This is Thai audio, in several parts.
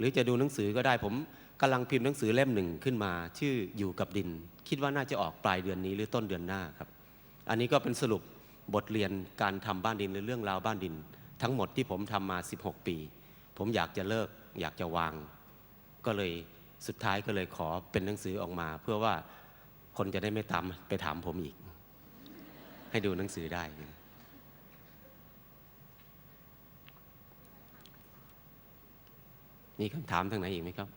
หรือจะดูหนังสือก็ได้ผมกำลังพิมพ์หนังสือเล่มหนึ่งขึ้นมา ชื่ออยู่กับดิน คิดว่าน่าจะออกปลายเดือนนี้หรือต้นเดือนหน้าครับ อันนี้ก็เป็นสรุปบทเรียนการทำบ้านดินหรือเรื่องราวบ้านดิน ทั้งหมดที่ผมทำมา 16 ปี ผมอยากจะเลิกอยากจะวาง ก็เลยสุดท้ายก็เลยขอเป็นหนังสือออกมา เพื่อว่าคนจะได้ไม่ตามไปถามผมอีก ให้ดูหนังสือได้ มีคำถามทางไหนอีกไหมครับ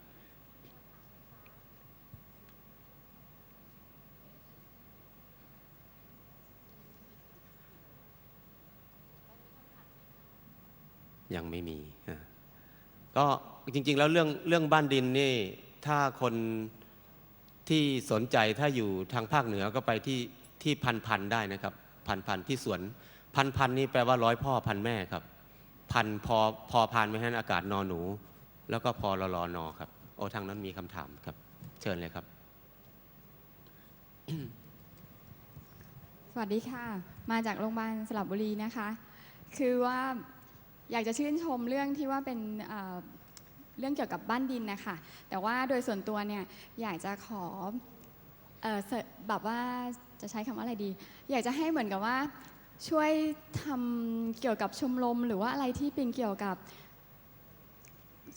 ยังไม่มี ก็จริง ๆ แล้วเรื่องเรื่องบ้านดินนี่ ถ้าคนที่สนใจถ้าอยู่ทางภาคเหนือก็ไปที่ที่พันพันได้นะครับ พันพันที่สวน พันพันนี่แปลว่าร้อยพ่อพันแม่ครับ พันพอพอพานไม่ให้อากาศนอนหนู แล้วก็พอรอรอนอครับ โอ้ทางนั้นมีคำถามครับ เชิญเลยครับ สวัสดีค่ะ มาจากโรงพยาบาลสระบุรีนะคะ คือว่าอยากจะชื่นชมเรื่องที่ว่าเป็นเเรื่องเกี่ยวกับบ้านดินนะคะ แต่ว่าโดยส่วนตัวเนี่ยอยากจะขออแบบว่าจะใช้คำว่าอะไรดี อยากจะให้เหมือนกับว่าช่วยทำเกี่ยวกับชมรมหรือว่าอะไรที่เป็นเกี่ยวกับ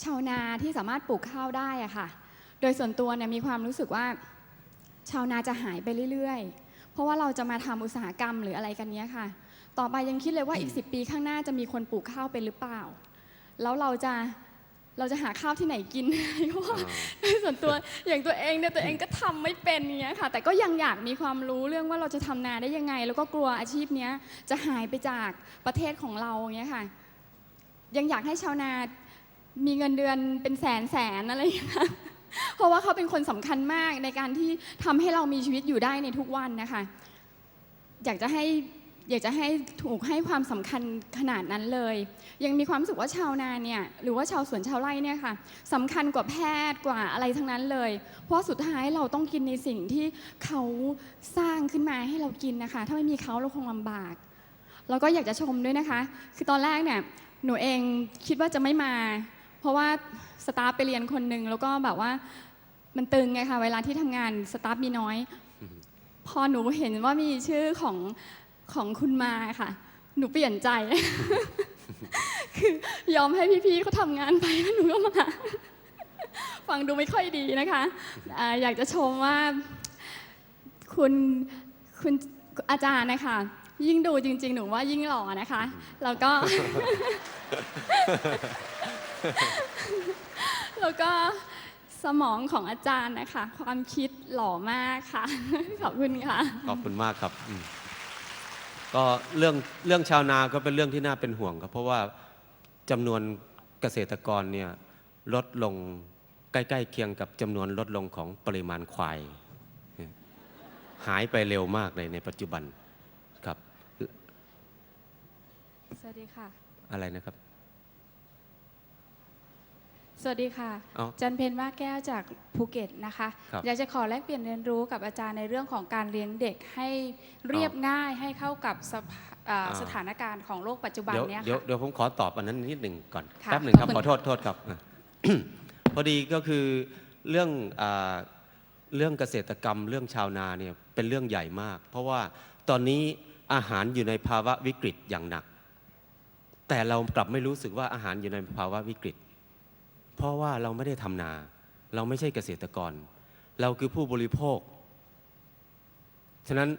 ชาวนาที่สามารถปลูกข้าวได้อะค่ะ โดยส่วนตัวเนี่ยมีความรู้สึกว่า ชาวนาจะหายไปเรื่อยๆ เพราะว่าเราจะมาทำอุตสาหกรรมหรืออะไรกันเนี้ยค่ะ ต่อไปยังคิดเลยว่าอีก 10 ปีข้างหน้าจะมีคนปลูกข้าวเป็นหรือเปล่า แล้วเราจะเราจะหาข้าวที่ไหนกินเพราะว่าโดยส่วนตัวอย่างตัวเองเนี่ยตัวเองก็ทำไม่เป็นเนี้ยค่ะ แต่ก็ยังอยากมีความรู้เรื่องว่าเราจะทำนาได้ยังไง แล้วก็กลัวอาชีพเนี้ยจะหายไปจากประเทศของเราอย่างเงี้ยค่ะ ยังอยากให้ชาวนา มีเงินเดือนเป็นแสนแสนอะไรอย่างเงี้ยเพราะว่าเขาเป็นคนสำคัญมากในการที่ทำให้เรามีชีวิตอยู่ได้ในทุกวันนะคะ อยากจะให้อยากจะให้ถูกให้ความสำคัญขนาดนั้นเลย ยังมีความรู้สึกว่าชาวนาเนี่ยหรือว่าชาวสวนชาวไร่เนี่ยค่ะสำคัญกว่าแพทย์กว่าอะไรทั้งนั้นเลย เพราะสุดท้ายเราต้องกินในสิ่งที่เขาสร้างขึ้นมาให้เรากินนะคะ ถ้าไม่มีเขาเราคงลำบาก แล้วก็อยากจะชมด้วยนะคะ คือตอนแรกเนี่ยหนูเองคิดว่าจะไม่มา เพราะว่าสตาฟไปเรียนคนหนึ่งแล้วก็แบบว่ามันตึงไงคะเวลาที่ทำงานสตาฟมีน้อย พอหนูเห็นว่ามีชื่อของของคุณมาค่ะ หนูเปลี่ยนใจ คือยอมให้พี่ๆเขาทำงานไปแล้วหนูก็มา ฟังดูไม่ค่อยดีนะคะอาอยากจะชมว่าคุณคุณอาจารย์นะคะ ยิ่งดูจริง ๆ หนูว่ายิ่งหล่อนะคะ แล้วก็ แล้วก็สมองของอาจารย์นะคะ ความคิดหล่อมากค่ะ ขอบคุณค่ะ ขอบคุณมากครับอืมก็เรื่องเรื่องชาวนาก็เป็นเรื่องที่น่าเป็นห่วงครับ เพราะว่าจำนวนเกษตรกรเนี่ยลดลงใกล้ๆเคียงกับจำนวนลดลงของปริมาณควายเนี่ยหายไปเร็วมากเลยในปัจจุบันครับ สวัสดีค่ะ อะไรนะครับส วัสดีค่ะ เอ้าจันเพนมาแก้วจากภูเก็ตนะคะ ครับอยากจะขอแลกเปลี่ยนเรียนรู้กับอาจารย์ในเรื่องของการเลี้ยงเด็กให้เรียบง่ายให้เข้ากับสภาอ่าอ่า สถานการณ์ของโลกปัจจุบันเดี๋ยวเนี้ยเดี๋ยวค่ะ เดี๋ยวผมขอตอบอันนั้นนิดหนึ่งก่อนค่ะแป๊บหนึ่งครับขอบขคุอณโทษโทษครับอะ พอดีก็คือเรื่องอาเรื่องเกษตรกรรมเรื่องชาวนาเนี่ยเป็นเรื่องใหญ่มาก เพราะว่าตอนนี้อาหารอยู่ในภาวะวิกฤตอย่างหนัก แต่เรากลับไม่รู้สึกว่าอาหารอยู่ในภาวะวิกฤต เพราะว่าเราไม่ได้ทำนา เราไม่ใช่เกษตรกร เราคือผู้บริโภค ฉะนั้น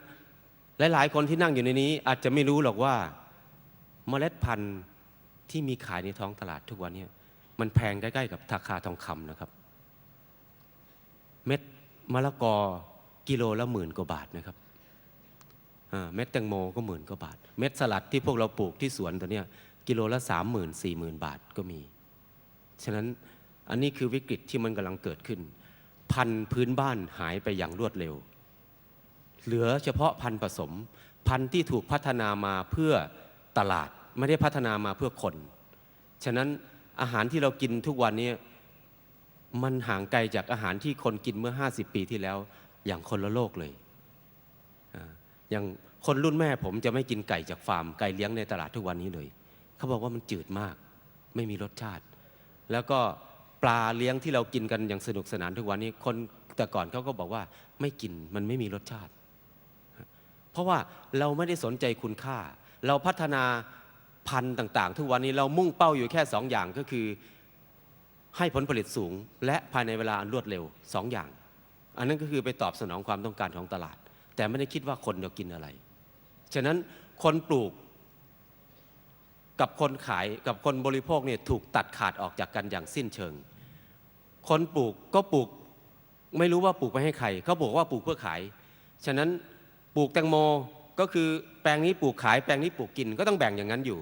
หลาย ๆ คนที่นั่งอยู่ในนี้ อาจจะไม่รู้หรอกว่าเมล็ดพันธุ์ที่มีขายในท้องตลาดทุกวันนี้มันแพงใกล้ ๆ กับราคาทองคำนะครับ เม็ดมะละกอกิโลละหมื่นกว่าบาทนะครับเม็ดแตงโมก็หมื่นกว่าบาท เม็ดสลัดที่พวกเราปลูกที่สวนตัวเนี้ยกิโลละสามหมื่นสี่หมื่นบาทก็มี ฉะนั้นอันนี้คือวิกฤตที่มันกำลังเกิดขึ้น พันธุ์พื้นบ้านหายไปอย่างรวดเร็ว เหลือเฉพาะพันธุ์ผสม พันธุ์ที่ถูกพัฒนามาเพื่อตลาดไม่ได้พัฒนามาเพื่อคน ฉะนั้นอาหารที่เรากินทุกวันนี้มันห่างไกลจากอาหารที่คนกินเมื่อ 50 ปีที่แล้ว อย่างคนละโลกเลยอ่าอย่างคนรุ่นแม่ผมจะไม่กินไก่จากฟาร์มไก่เลี้ยงในตลาดทุกวันนี้เลย เขาบอกว่ามันจืดมาก ไม่มีรสชาติ แล้วก็ปลาเลี้ยงที่เรากินกันอย่างสนุกสนานทุกวันนี้ คนแต่ก่อนเขาก็บอกว่าไม่กินมันไม่มีรสชาติ เพราะว่าเราไม่ได้สนใจคุณค่า เราพัฒนาพันธุ์ต่าง ๆ ทุกวันนี้เรามุ่งเป้าอยู่แค่สองอย่างก็คือให้ผลผลิตสูง และภายในเวลาอันรวดเร็วสองอย่าง อันนั้นก็คือไปตอบสนองความต้องการของตลาด แต่ไม่ได้คิดว่าคนจะกินอะไร ฉะนั้นคนปลูก กับคนขายกับคนบริโภคเนี่ยถูกตัดขาดออกจากกันอย่างสิ้นเชิง คนปลูกก็ปลูกไม่รู้ว่าปลูกไปให้ใครเขาบอกว่าปลูกเพื่อขาย ฉะนั้นปลูกแตงโมก็คือแปลงนี้ปลูกขายแปลงนี้ปลูกกินก็ต้องแบ่งอย่างนั้นอยู่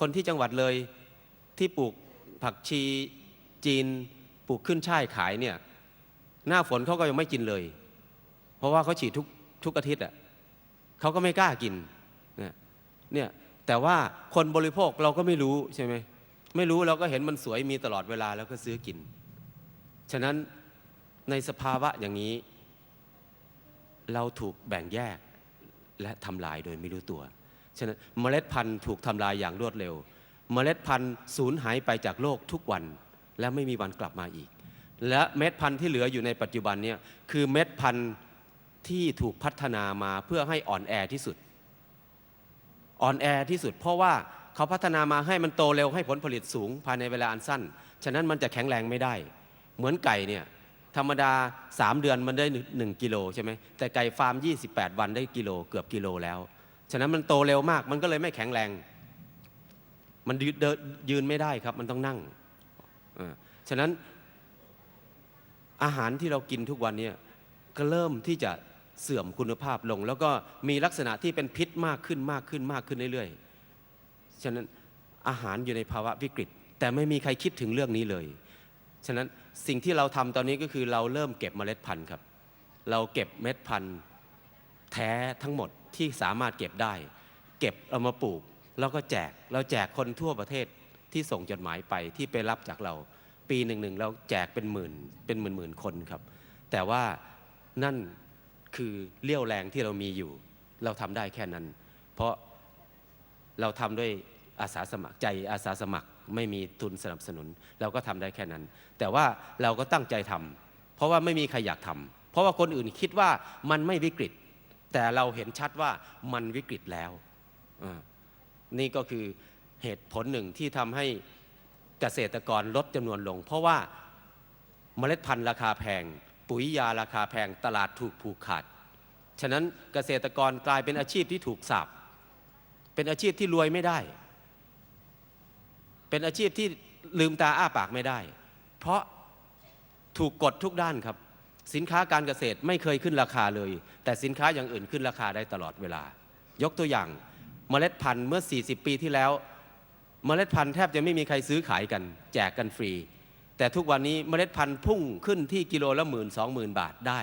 คนที่จังหวัดเลยที่ปลูกผักชีจีนปลูกขึ้นช่ายขายเนี่ยหน้าฝนเขาก็ยังไม่กินเลย เพราะว่าเขาฉีดทุกทุกอาทิตย์อะเขาก็ไม่กล้ากินเนี่ยเนี่ย แต่ว่าคนบริโภคเราก็ไม่รู้ใช่ไหมไม่รู้เราก็เห็นมันสวยมีตลอดเวลาแล้วก็ซื้อกิน ฉะนั้นในสภาวะอย่างนี้ เราถูกแบ่งแยกและทำลายโดยไม่รู้ตัว ฉะนั้นเมล็ดพันธุ์ถูกทำลายอย่างรวดเร็ว เมล็ดพันธุ์สูญหายไปจากโลกทุกวัน และไม่มีวันกลับมาอีก และเม็ดพันธุ์ที่เหลืออยู่ในปัจจุบันเนี่ยคือเม็ดพันธุ์ที่ถูกพัฒนามาเพื่อให้อ่อนแอที่สุด อ่อนแอที่สุด เพราะว่าเขาพัฒนามาให้มันโตเร็วให้ผลผลิตสูงภายในเวลาอันสั้น ฉะนั้นมันจะแข็งแรงไม่ได้ เหมือนไก่เนี่ยธรรมดา 3 เดือนมันได้ 1 กิโลใช่ไหมแต่ไก่ฟาร์ม 28 วันได้กิโลเกือบกิโลแล้ว ฉะนั้นมันโตเร็วมาก มันก็เลยไม่แข็งแรง มันยืนยืนไม่ได้ครับ มันต้องนั่งฉะนั้นอาหารที่เรากินทุกวันเนี่ยก็เริ่มที่จะ เสื่อมคุณภาพลง แล้วก็มีลักษณะที่เป็นพิษมากขึ้นมากขึ้นมากขึ้นเรื่อยๆ ฉะนั้นอาหารอยู่ในภาวะวิกฤต แต่ไม่มีใครคิดถึงเรื่องนี้เลย ฉะนั้นสิ่งที่เราทำตอนนี้ก็คือเราเริ่มเก็บเมล็ดพันธุ์ครับ เราเก็บเม็ดพันธุ์แท้ทั้งหมดที่สามารถเก็บได้ เก็บเอามาปลูก แล้วก็แจกเราแจกคนทั่วประเทศที่ส่งจดหมายไปที่ไปรับจากเรา ปีหนึ่งหนึ่งเราแจกเป็นหมื่นเป็นหมื่นหมื่นคนครับ แต่ว่านั่น คือเลี้ยวแรงที่เรามีอยู่ เราทำได้แค่นั้น เพราะเราทำด้วยอาสาสมัครใจอาสาสมัครไม่มีทุนสนับสนุน เราก็ทำได้แค่นั้น แต่ว่าเราก็ตั้งใจทำเพราะว่าไม่มีใครอยากทำเพราะว่าคนอื่นคิดว่ามันไม่วิกฤต แต่เราเห็นชัดว่ามันวิกฤตแล้วนี่ก็คือเหตุผลหนึ่งที่ทำให้เกษตรกรลดจำนวนลง เพราะว่าเมล็ดพันธุ์ราคาแพง ปุ๋ยยาราคาแพงตลาดถูกผูกขาด ฉะนั้นเกษตรกรกลายเป็นอาชีพที่ถูกสาปเป็นอาชีพที่รวยไม่ได้ เป็นอาชีพที่ลืมตาอ้าปากไม่ได้ เพราะถูกกดทุกด้านครับ สินค้าการเกษตรไม่เคยขึ้นราคาเลย แต่สินค้าอย่างอื่นขึ้นราคาได้ตลอดเวลา ยกตัวอย่างเมล็ดพันธุ์เมื่อ 40 ปีที่แล้ว เมล็ดพันธุ์แทบจะไม่มีใครซื้อขายกัน แจกกันฟรี แต่ทุกวันนี้เมล็ดพันธุ์พุ่งขึ้นที่กิโลละหมื่นสองหมื่นบาทได้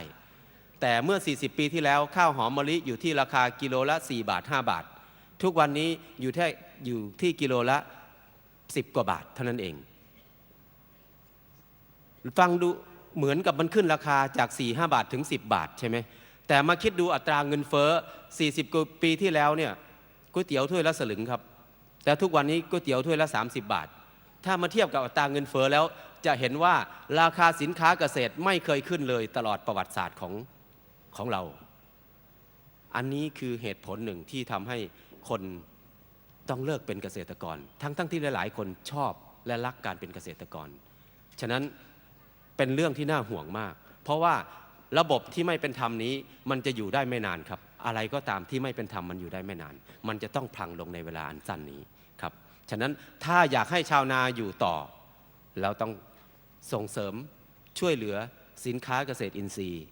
แต่เมื่อ 40 ปีที่แล้วข้าวหอมมะลิอยู่ที่ราคากิโลละ 4 บาท 5 บาท ทุกวันนี้อยู่ที่อยู่ที่กิโลละ 10 กว่าบาทเท่านั้นเอง ฟังดูเหมือนกับมันขึ้นราคาจาก 4 5 บาทถึง 10 บาทใช่ไหมแต่มาคิดดูอัตราเงินเฟ้อ 40 กว่าปีที่แล้วเนี่ยก๋วยเตี๋ยวถ้วยละสลึงครับ แต่ทุกวันนี้ก๋วยเตี๋ยวถ้วยละ 30 บาท ถ้ามาเทียบกับอัตราเงินเฟ้อแล้วจะเห็นว่าราคาสินค้าเกษตรไม่เคยขึ้นเลยตลอดประวัติศาสตร์ของของเรา อันนี้คือเหตุผลหนึ่งที่ทำให้คนต้องเลิกเป็นเกษตรกร ทั้งทั้งที่หลาย ๆ คนชอบและรักการเป็นเกษตรกร ฉะนั้นเป็นเรื่องที่น่าห่วงมาก เพราะว่าระบบที่ไม่เป็นธรรมนี้มันจะอยู่ได้ไม่นานครับ อะไรก็ตามที่ไม่เป็นธรรมมันอยู่ได้ไม่นาน มันจะต้องพังลงในเวลาอันสั้นนี้ครับ ฉะนั้นถ้าอยากให้ชาวนาอยู่ต่อ เราต้องส่งเสริมช่วยเหลือสินค้าเกษตรอินทรีย์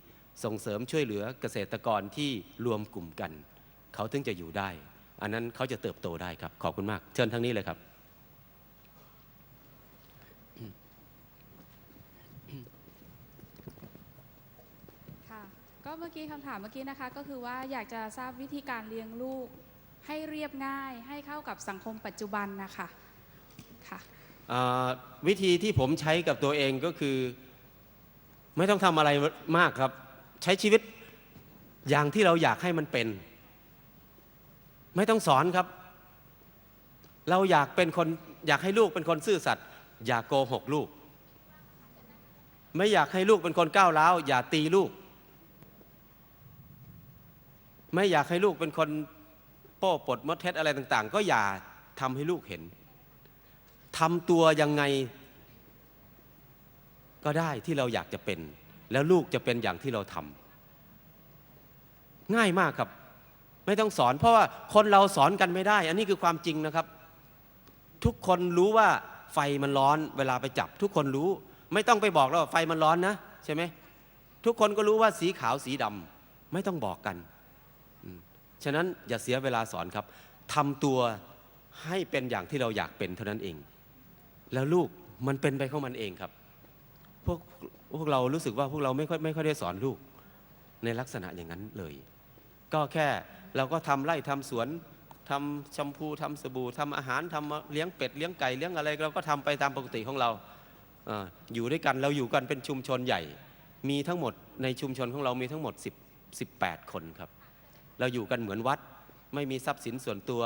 ส่งเสริมช่วยเหลือเกษตรกรที่รวมกลุ่มกัน เขาถึงจะอยู่ได้ อันนั้นเขาจะเติบโตได้ครับ ขอบคุณมาก เชิญทางนี้เลยครับ ค่ะ ก็เมื่อกี้คำถามเมื่อกี้นะคะ ก็คือว่าอยากจะทราบวิธีการเลี้ยงลูก ให้เรียบง่ายให้เข้ากับสังคมปัจจุบันนะคะค่ะวิธีที่ผมใช้กับตัวเองก็คือ ไม่ต้องทำอะไรมากครับ ใช้ชีวิตอย่างที่เราอยากให้มันเป็น ไม่ต้องสอนครับ เราอยากเป็นคนอยากให้ลูกเป็นคนซื่อสัตย์อย่าโกหกลูก ไม่อยากให้ลูกเป็นคนก้าวร้าวอย่าตีลูก ไม่อยากให้ลูกเป็นคน ป้ปลดมดเท็จอะไรต่างๆ ก็อย่าทำให้ลูกเห็นทำตัวยังไงก็ได้ที่เราอยากจะเป็น แล้วลูกจะเป็นอย่างที่เราทำง่ายมากครับ ไม่ต้องสอน เพราะว่าคนเราสอนกันไม่ได้ อันนี้คือความจริงนะครับ ทุกคนรู้ว่าไฟมันร้อนเวลาไปจับ ทุกคนรู้ ไม่ต้องไปบอกแล้วว่าไฟมันร้อนนะ ใช่ไหมทุกคนก็รู้ว่าสีขาวสีดำไม่ต้องบอกกัน ฉะนั้นอย่าเสียเวลาสอนครับทำตัวให้เป็นอย่างที่เราอยากเป็นเท่านั้นเอง แล้วลูกมันเป็นไปของมันเองครับ พวกพวกเรารู้สึกว่าพวกเราไม่ค่อยไม่ค่อยได้สอนลูกในลักษณะอย่างนั้นเลย ก็แค่เราก็ทำไร่ทำสวนทำแชมพูทำสบู่ทำอาหารทำเลี้ยงเป็ดเลี้ยงไก่เลี้ยงอะไร เราก็ทำไปตามปกติของเราออยู่ด้วยกันเราอยู่กันเป็นชุมชนใหญ่ มีทั้งหมดในชุมชนของเรามีทั้งหมด10 18 คนครับ เราอยู่กันเหมือนวัด ไม่มีทรัพย์สินส่วนตัว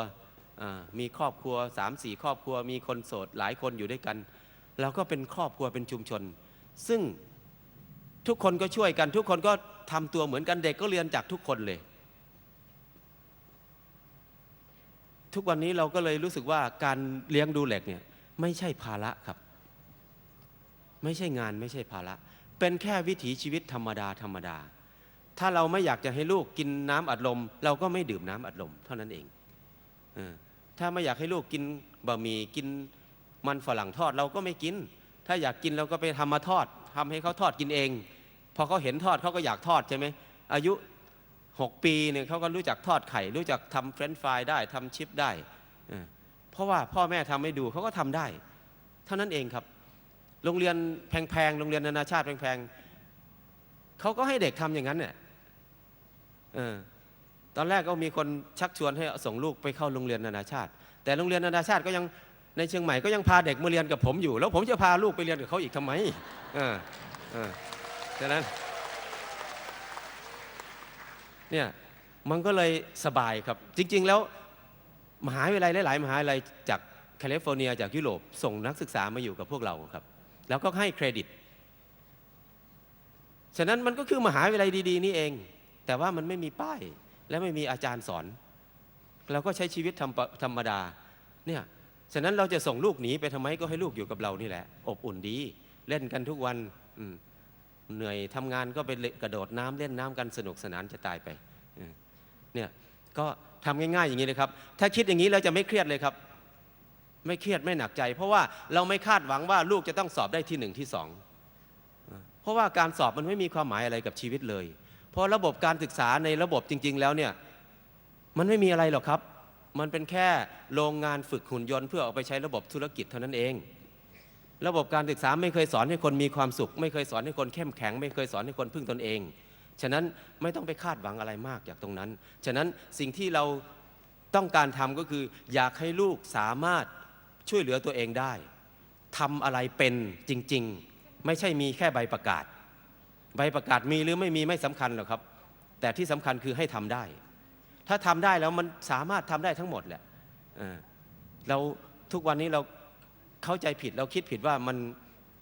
มีครอบครัว3 4ครอบครัว มีคนโสดหลายคนอยู่ด้วยกัน เราก็เป็นครอบครัวเป็นชุมชน ซึ่งทุกคนก็ช่วยกัน ทุกคนก็ทำตัวเหมือนกันเด็กก็เรียนจากทุกคนเลย ทุกวันนี้เราก็เลยรู้สึกว่าการเลี้ยงดูเหล็กเนี่ยไม่ใช่ภาระครับ ไม่ใช่งานไม่ใช่ภาระ เป็นแค่วิถีชีวิตธรรมดาธรรมดา ถ้าเราไม่อยากจะให้ลูกกินน้ำอัดลม เราก็ไม่ดื่มน้ำอัดลม เท่านั้นเองอถ้าไม่อยากให้ลูกกินบะหมี่กินมันฝรั่งทอดเราก็ไม่กิน ถ้าอยากกินเราก็ไปทำมาทอดทำให้เขาทอดกินเอง พอเขาเห็นทอดเขาก็อยากทอดใช่ไหมอายุ 6 ปีเนี่ยเขาก็รู้จักทอดไข่ รู้จักทำเฟรนช์ฟรายได้ทำชิปได้เพราะว่าพ่อแม่ทำให้ดูเขาก็ทำได้ เท่านั้นเองครับ โรงเรียนแพงๆโรงเรียนนานาชาติแพงๆเขาก็ให้เด็กทำอย่างนั้นเนี่ย เออตอนแรกก็มีคนชักชวนให้ส่งลูกไปเข้าโรงเรียนนานาชาติ แต่โรงเรียนนานาชาติก็ยังในเชียงใหม่ก็ยังพาเด็กมาเรียนกับผมอยู่ แล้วผมจะพาลูกไปเรียนกับเขาอีกทำไมเออเออฉะนั้นเนี่ยมันก็เลยสบายครับ จริง ๆ แล้วมหาวิทยาลัยหลาย ๆ มหาวิทยาลัยจากแคลิฟอร์เนียจากยุโรปส่งนักศึกษามาอยู่กับพวกเราครับ แล้วก็ให้เครดิต ฉะนั้นมันก็คือมหาวิทยาลัยดี ๆ นี่เอง แต่ว่ามันไม่มีป้าย และไม่มีอาจารย์สอน เราก็ใช้ชีวิตธรรมธรมดาเนี่ยฉะนั้นเราจะส่งลูกหนีไปทำไมก็ให้ลูกอยู่กับเรานี่แหละ อบอุ่นดี เล่นกันทุกวันเหนื่อยทำงานก็ไปกระโดดน้ำเล่นน้ำกันสนุกสนานจะตายไปเนี่ยก็ทำง่ายๆอย่างนี้เลยครับ ถ้าคิดอย่างนี้เราจะไม่เครียดเลยครับ ไม่เครียดไม่หนักใจ เพราะว่าเราไม่คาดหวังว่าลูกจะต้องสอบได้ที่หนึ่งที่สองเพราะว่าการสอบมันไม่มีความหมายอะไรกับชีวิตเลย เพราะระบบการศึกษาในระบบจริง ๆ แล้วเนี่ยมันไม่มีอะไรหรอกครับ มันเป็นแค่โรงงานฝึกหุ่นยนต์เพื่อเอาไปใช้ระบบธุรกิจเท่านั้นเอง ระบบการศึกษาไม่เคยสอนให้คนมีความสุข ไม่เคยสอนให้คนเข้มแข็ง ไม่เคยสอนให้คนพึ่งตนเอง ฉะนั้นไม่ต้องไปคาดหวังอะไรมากจากตรงนั้น ฉะนั้นสิ่งที่เราต้องการทำก็คือ อยากให้ลูกสามารถช่วยเหลือตัวเองได้ทำอะไรเป็นจริง ๆ ไม่ใช่มีแค่ใบประกาศ ใบประกาศมีหรือไม่มีไม่สำคัญหรอกครับ แต่ที่สำคัญคือให้ทำได้ ถ้าทำได้แล้วมันสามารถทำได้ทั้งหมดแหละเราทุกวันนี้เราเข้าใจผิดเราคิดผิดว่ามัน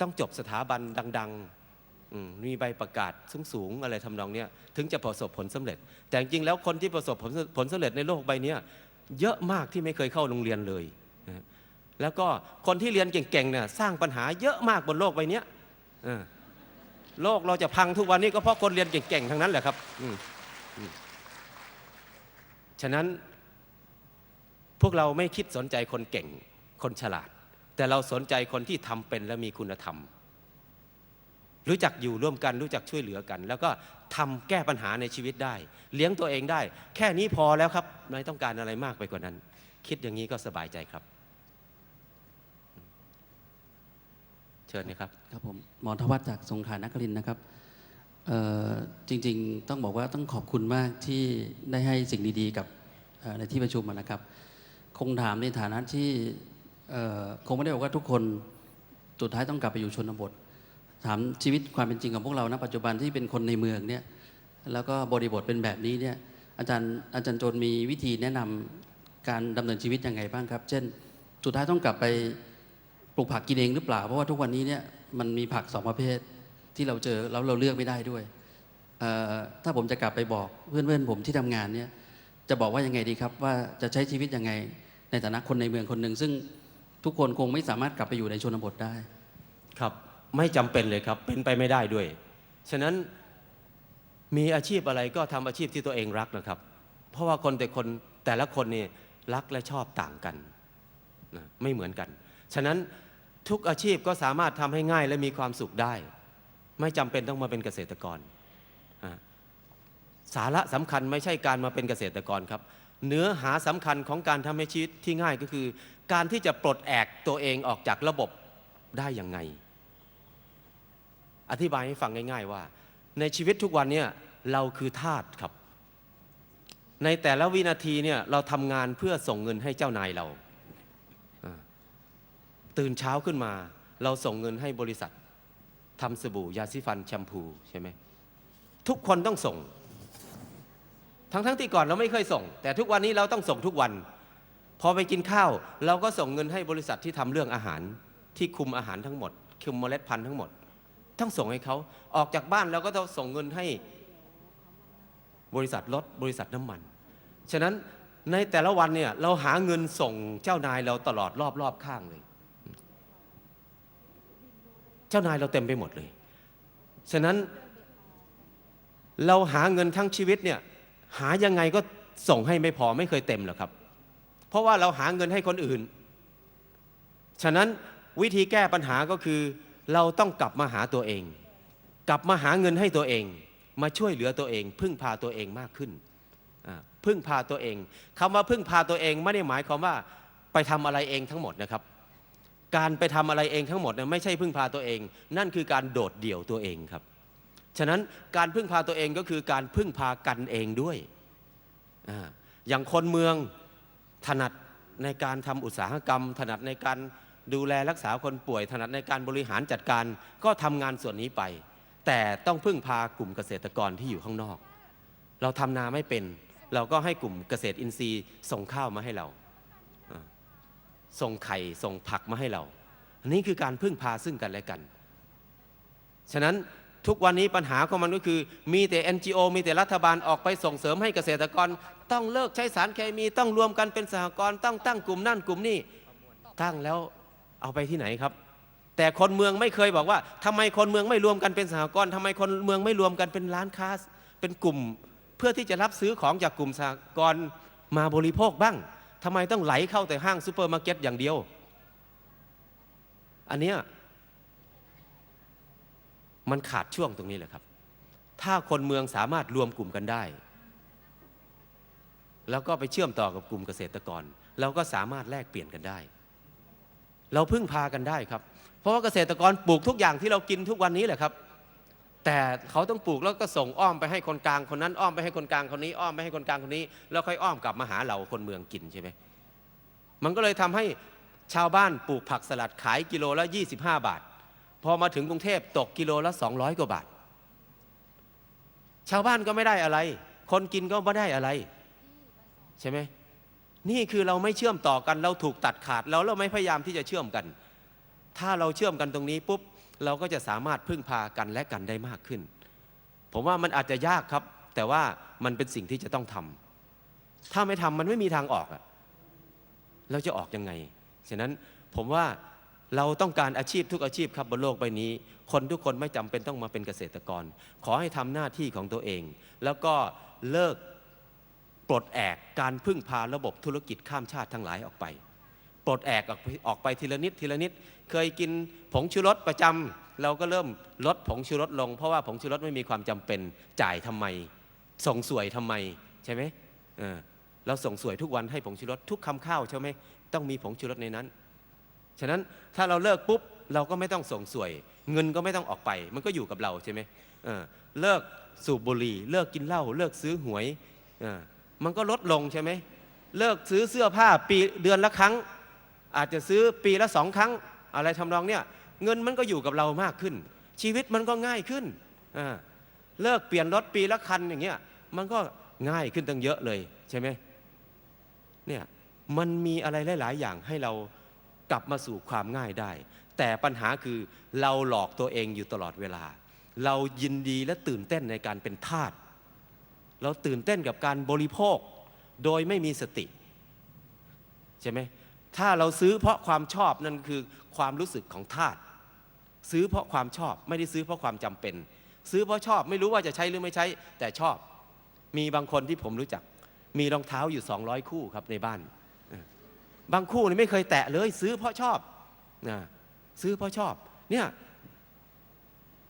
ต้องจบสถาบันดังๆมีใบประกาศสูงๆอะไรทำนองเนี้ยถึงจะประสบผลสำเร็จ แต่จริงๆแล้วคนที่ประสบผลผลสำเร็จในโลกใบนี้เยอะมากที่ไม่เคยเข้าโรงเรียนเลยแล้วก็คนที่เรียนเก่งๆเนี่ยสร้างปัญหาเยอะมากบนโลกใบนี้ โลกเราจะพังทุกวันนี้ก็เพราะคนเรียนเก่งๆทั้งนั้นแหละครับฉะนั้นพวกเราไม่คิดสนใจคนเก่งคนฉลาด แต่เราสนใจคนที่ทำเป็นและมีคุณธรรม รู้จักอยู่ร่วมกัน รู้จักช่วยเหลือกัน แล้วก็ทำแก้ปัญหาในชีวิตได้ เลี้ยงตัวเองได้ แค่นี้พอแล้วครับไม่ต้องการอะไรมากไปกว่านั้น คิดอย่างนี้ก็สบายใจครับ ชิญนะครับ ครับผมหมอทวัฒจากสงขลานครินนะครับจริงๆ ต้องบอกว่าต้องขอบคุณมากที่ได้ให้สิ่งดีๆ กับในที่ประชุมนะครับ คงถามในฐานะที่คงไม่ได้บอกว่าทุกคนสุดท้ายต้องกลับไปอยู่ชนบท ถามชีวิตความเป็นจริงของพวกเราณปัจจุบันที่เป็นคนในเมืองเนี่ยแล้วก็บริบทเป็นแบบนี้เนี่ยอาจารย์อาจารย์โจนมีวิธีแนะนำการดำเนินชีวิตยังไงบ้างครับ เช่น สุดท้ายต้องกลับไป ปลูกผักกินเองหรือเปล่า เพราะว่าทุกวันนี้เนี่ยมันมีผักสองประเภทที่เราเจอแล้วเราเลือกไม่ได้ด้วย ถ้าผมจะกลับไปบอกเพื่อนๆผมที่ทำงานเนี่ยจะบอกว่ายังไงดีครับ ว่าจะใช้ชีวิตยังไงในฐานะคนในเมืองคนหนึ่งซึ่งทุกคนคงไม่สามารถกลับไปอยู่ในชนบทได้ ครับไม่จำเป็นเลยครับ เป็นไปไม่ได้ด้วย ฉะนั้นมีอาชีพอะไรก็ทำอาชีพที่ตัวเองรักนะครับ เพราะว่าคนแต่คนแต่ละคนนี่รักและชอบต่างกัน ไม่เหมือนกัน ฉะนั้น ทุกอาชีพก็สามารถทำให้ง่ายและมีความสุขได้ ไม่จำเป็นต้องมาเป็นเกษตรกร สาระสำคัญไม่ใช่การมาเป็นเกษตรกรครับ เนื้อหาสำคัญของการทำให้ชีวิตที่ง่ายก็คือ การที่จะปลดแอกตัวเองออกจากระบบได้อย่างไง อธิบายให้ฟังง่าย ๆว่า ในชีวิตทุกวันเนี่ยเราคือทาสครับ ในแต่ละวินาทีเนี่ยเราทำงานเพื่อส่งเงินให้เจ้านายเรา ตื่นเช้าขึ้นมา เราส่งเงินให้บริษัททำสบู่ยาสีฟันแชมพูใช่ไหมทุกคนต้องส่ง ทั้งๆที่ก่อนเราไม่เคยส่ง แต่ทุกวันนี้เราต้องส่งทุกวัน พอไปกินข้าว เราก็ส่งเงินให้บริษัทที่ทำเรื่องอาหารที่คุมอาหารทั้งหมด คุมเมล็ดพันธุ์ทั้งหมด ต้องส่งให้เขาออกจากบ้านเราก็ต้องส่งเงินให้บริษัทรถบริษัทน้ำมัน ฉะนั้นในแต่ละวันเนี่ยเราหาเงินส่งเจ้านายเราตลอดรอบรอบข้างเลย จ้านายเราเต็มไปหมดเลย ฉะนั้นเราหาเงินทั้งชีวิตเนี่ยหายังไงก็ส่งให้ไม่พอไม่เคยเต็มหรอกครับ เพราะว่าเราหาเงินให้คนอื่น ฉะนั้นวิธีแก้ปัญหาก็คือ เราต้องกลับมาหาตัวเอง กลับมาหาเงินให้ตัวเอง มาช่วยเหลือตัวเอง พึ่งพาตัวเองมากขึ้นพึ่งพาตัวเองคำว่าพึ่งพาตัวเองไม่ได้หมายความว่าไปทำอะไรเองทั้งหมดนะครับ การไปทำอะไรเองทั้งหมดเนี่ยไม่ใช่พึ่งพาตัวเอง นั่นคือการโดดเดี่ยวตัวเองครับ ฉะนั้นการพึ่งพาตัวเองก็คือการพึ่งพากันเองด้วยออย่างคนเมืองถนัดในการทำอุตสาหกรรม ถนัดในการดูแลรักษาคนป่วย ถนัดในการบริหารจัดการก็ทำงานส่วนนี้ไป แต่ต้องพึ่งพากลุ่มเกษตรกรที่อยู่ข้างนอก เราทำนาไม่เป็น เราก็ให้กลุ่มเกษตรอินทรีย์ส่งข้าวมาให้เรา ส่งไข่ส่งผักมาให้เรา อันนี้คือการพึ่งพาซึ่งกันและกัน ฉะนั้นทุกวันนี้ปัญหาของมันก็คือ มีแต่ NGO มีแต่รัฐบาลออกไปส่งเสริมให้เกษตรกร ต้องเลิกใช้สารเคมีต้องรวมกันเป็นสหกรณ์ต้องตั้งกลุ่มนั่นกลุ่มนี่ตั้งแล้วเอาไปที่ไหนครับ แต่คนเมืองไม่เคยบอกว่าทำไมคนเมืองไม่รวมกันเป็นสหกรณ์ทำไมคนเมืองไม่รวมกันเป็นร้านค้าเป็นกลุ่ม เพื่อที่จะรับซื้อของจากกลุ่มสหกรณ์มาบริโภคบ้าง ทำไมต้องไหลเข้าแต่ห้างซูเปอร์มาร์เก็ตอย่างเดียว อันเนี้ยมันขาดช่วงตรงนี้แหละครับ ถ้าคนเมืองสามารถรวมกลุ่มกันได้ แล้วก็ไปเชื่อมต่อกับกลุ่มเกษตรกร เราก็สามารถแลกเปลี่ยนกันได้ เราพึ่งพากันได้ครับ เพราะว่าเกษตรกรปลูกทุกอย่างที่เรากินทุกวันนี้แหละครับ แต่เขาต้องปลูกแล้วก็ส่งอ้อมไปให้คนกลางคนนั้นอ้อมไปให้คนกลางคนนี้อ้อมไปให้คนกลางคนนี้ แล้วค่อยอ้อมกลับมาหาเราคนเมืองกินใช่ไหมมันก็เลยทำให้ชาวบ้านปลูกผักสลัดขายกิโลละ25 บาท พอมาถึงกรุงเทพตกกิโลละ 200 กว่าบาท ชาวบ้านก็ไม่ได้อะไร คนกินก็ไม่ได้อะไร ใช่ไหมนี่คือเราไม่เชื่อมต่อกันเราถูกตัดขาดแล้วเราไม่พยายามที่จะเชื่อมกัน ถ้าเราเชื่อมกันตรงนี้ปุ๊บ เราก็จะสามารถพึ่งพากันและกันได้มากขึ้น ผมว่ามันอาจจะยากครับ แต่ว่ามันเป็นสิ่งที่จะต้องทำถ้าไม่ทำมันไม่มีทางออกอะเราจะออกยังไง ฉะนั้นผมว่าเราต้องการอาชีพทุกอาชีพครับบนโลกใบนี้ คนทุกคนไม่จำเป็นต้องมาเป็นเกษตรกร ขอให้ทำหน้าที่ของตัวเอง แล้วก็เลิกปลดแอกการพึ่งพาระบบธุรกิจข้ามชาติทั้งหลายออกไป ปลดแอกออกไปทีละนิดทีละนิด เคยกินผงชูรสประจำเราก็เริ่มลดผงชูรสลง เพราะว่าผงชูรสไม่มีความจำเป็นจ่ายทำไม ส่งสวยทำไมใช่ไหมเออเราส่งสวยทุกวันให้ผงชูรสทุกคำข้าวใช่ไหมต้องมีผงชูรสในนั้น ฉะนั้นถ้าเราเลิกปุ๊บเราก็ไม่ต้องส่งสวย เงินก็ไม่ต้องออกไป มันก็อยู่กับเราใช่ไหมเออเลิกสูบบุหรี่ เลิกกินเหล้าเลิกซื้อหวยเออมันก็ลดลงใช่ไหมเลิกซื้อเสื้อผ้าปีเดือนละครั้ง อาจจะซื้อปีละสองครั้ง อะไรทำนองเนี้ยเงินมันก็อยู่กับเรามากขึ้น ชีวิตมันก็ง่ายขึ้นเลิกเปลี่ยนรถปีละคันอย่างเงี้ยมันก็ง่ายขึ้นตั้งเยอะเลยใช่ไหมเนี่ยมันมีอะไรหลาย ๆ อย่างให้เรากลับมาสู่ความง่ายได้ แต่ปัญหาคือเราหลอกตัวเองอยู่ตลอดเวลา เรายินดีและตื่นเต้นในการเป็นทาสเราตื่นเต้นกับการบริโภค โดยไม่มีสติ ใช่ไหม ถ้าเราซื้อเพราะความชอบนั่นคือความรู้สึกของทาสซื้อเพราะความชอบไม่ได้ซื้อเพราะความจำเป็น ซื้อเพราะชอบไม่รู้ว่าจะใช้หรือไม่ใช้ แต่ชอบ มีบางคนที่ผมรู้จัก มีรองเท้าอยู่ 200 คู่ครับในบ้าน บางคู่นี่ไม่เคยแตะเลย ซื้อเพราะชอบนะซื้อเพราะชอบเนี่ย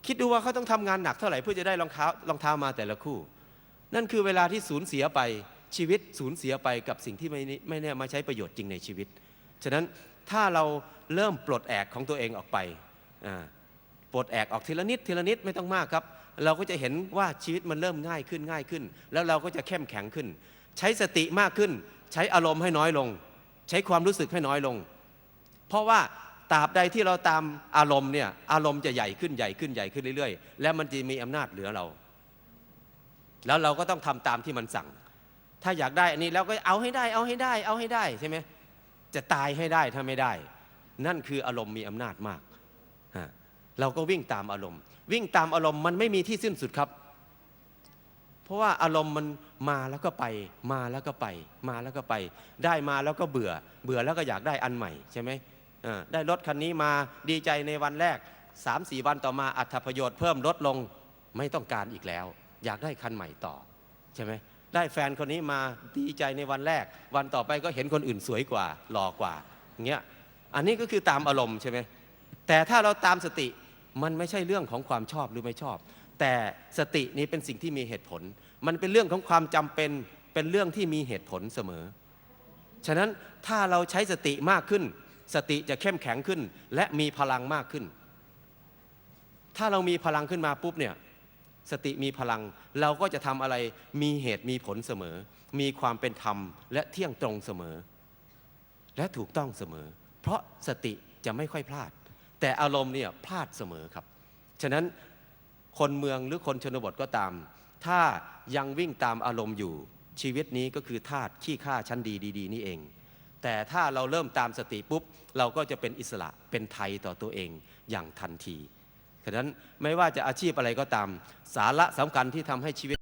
คิดดูว่าเขาต้องทำงานหนักเท่าไหร่เพื่อจะได้รองเท้ารองเท้ามาแต่ละคู่ นั่นคือเวลาที่สูญเสียไปชีวิตสูญเสียไปกับสิ่งที่ไม่ไม่แน่มาใช้ประโยชน์จริงในชีวิต ฉะนั้นถ้าเราเริ่มปลดแอกของตัวเองออกไปปลดแอกออกทีละนิดทีละนิดไม่ต้องมากครับ เราก็จะเห็นว่าชีวิตมันเริ่มง่ายขึ้นง่ายขึ้น แล้วเราก็จะเข้มแข็งขึ้น ใช้สติมากขึ้น ใช้อารมณ์ให้น้อยลง ใช้ความรู้สึกให้น้อยลง เพราะว่าตราบใดที่เราตามอารมณ์เนี่ยอารมณ์จะใหญ่ขึ้นใหญ่ขึ้นใหญ่ขึ้นเรื่อยๆ แล้วมันจะมีอำนาจเหลือเรา แล้วเราก็ต้องทำตามที่มันสั่ง ถ้าอยากได้อันนี้เราก็เอาให้ได้เอาให้ได้เอาให้ได้ใช่ไหม จะตายให้ได้ถ้าไม่ได้ นั่นคืออารมณ์มีอำนาจมาก เราก็วิ่งตามอารมณ์ วิ่งตามอารมณ์มันไม่มีที่สิ้นสุดครับ เพราะว่าอารมณ์มันมาแล้วก็ไป มาแล้วก็ไป มาแล้วก็ไป ได้มาแล้วก็เบื่อ เบื่อแล้วก็อยากได้อันใหม่ใช่ไหมได้รถคันนี้มาดีใจในวันแรก3 4วันต่อมาอัตประโยชน์เพิ่มลดลงไม่ต้องการอีกแล้ว อยากได้คันใหม่ต่อใช่ไหม ได้แฟนคนนี้มาดีใจในวันแรก วันต่อไปก็เห็นคนอื่นสวยกว่าหล่อกว่าอย่างเงี้ยอันนี้ก็คือตามอารมณ์ใช่ไหมแต่ถ้าเราตามสติมันไม่ใช่เรื่องของความชอบหรือไม่ชอบ แต่สตินี้เป็นสิ่งที่มีเหตุผล มันเป็นเรื่องของความจำเป็นเป็นเรื่องที่มีเหตุผลเสมอ ฉะนั้นถ้าเราใช้สติมากขึ้น สติจะเข้มแข็งขึ้น และมีพลังมากขึ้น ถ้าเรามีพลังขึ้นมาปุ๊บเนี่ย สติมีพลัง เราก็จะทำอะไรมีเหตุมีผลเสมอ มีความเป็นธรรมและเที่ยงตรงเสมอ และถูกต้องเสมอ เพราะสติจะไม่ค่อยพลาด แต่อารมณ์เนี่ยพลาดเสมอครับ ฉะนั้นคนเมืองหรือคนชนบทก็ตาม ถ้ายังวิ่งตามอารมณ์อยู่ชีวิตนี้ก็คือธาตุขี้ข้าชั้นดีดีๆนี่เอง แต่ถ้าเราเริ่มตามสติปุ๊บ เราก็จะเป็นอิสระเป็นไทยต่อตัวเองอย่างทันที ฉะนั้นไม่ว่าจะอาชีพอะไรก็ตาม สาระสำคัญที่ทำให้ชีวิต